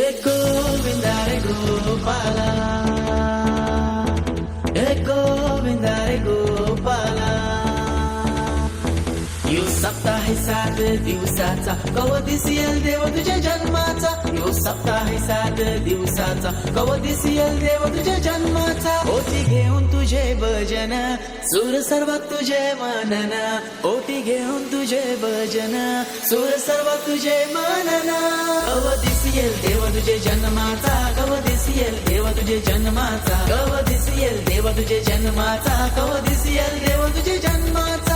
हे गोविंदा रे गोपाला सप्ताह सात दिवसाचा. कवदिसियल देव तुझ्या जन्माचा. यो सप्ताह सात दिवसाचा. कवदिसियल देव तुझ्या जन्माचा. ओटी घेऊन तुझे भजन. सूर सर्वात तुझे मनन. ओटी घेऊन तुझे भजन. सूर सर्वात तुझे मनन. दिसेल देव तुझे जन्माचा. कवदिसियल देव तुझे जन्माचा. कव दिसेल देव तुझे जन्माचा. कवदिसियल देव तुझे जन्माचा.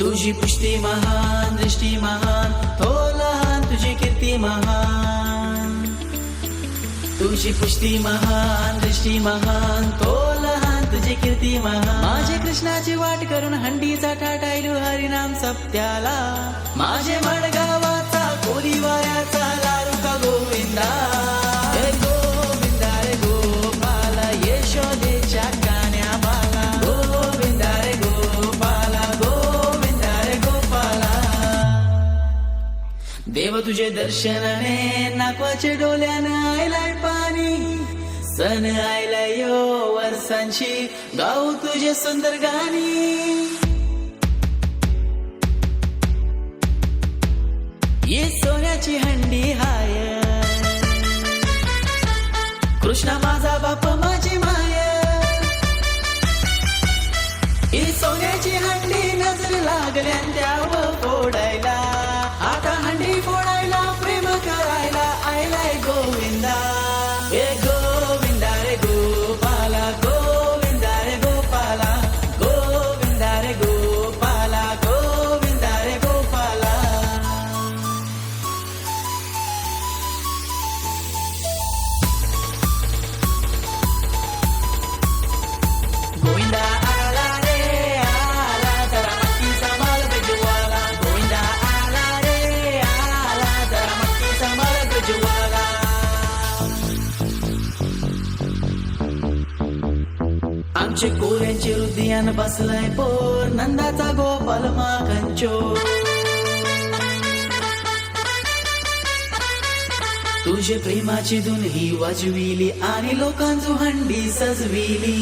तुझी पुष्टी महान दृष्टी महान हो लहान तुझी कीर्ती महान. तुझी पुष्टी महान दृष्टी महान तो लहान तुझी कीर्ती महान. माझे कृष्णाची वाट करून हंडीचा टाटायलू हरिनाम सप्त्याला. माझे मडग देव तुझे दर्शनाने नाकवाचे डोल्यानं आयलाय पाणी. सण आयलाय यो वर्षांची गाऊ तुझे सुंदर गाणी. ये सोन्याची हंडी हा आमचे कोऱ्यांचे हृदयान बसलाय पोर. नंदाचा गोपाल माखंचो तुझे प्रेमाची धुन ही वाजविली आणि लोकांचो हंडी सजविली.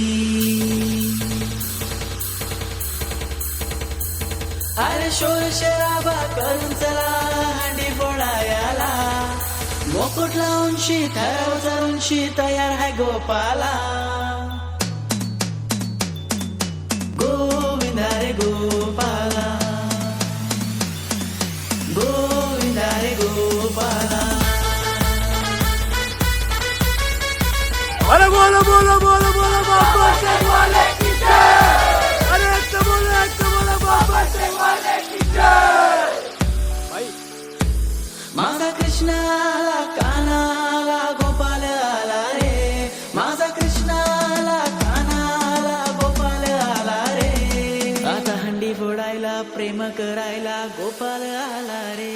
अरे शोर शराबा करून चला हंडी फोडायला. मोकुट लावून शी थराव चरून शी तयार आहे गोपाला. बोलो बोलो बोलो बोलो बाबा सिंह वाले की जय। अरे एक तो बोलो एक तो बोलो बाबा सिंह वाले की जय। भाई। गोपाल आला रे. माझा काना आला गोपाल आला रे. आता हंडी फोडायला प्रेम करायला गोपाल आला रे.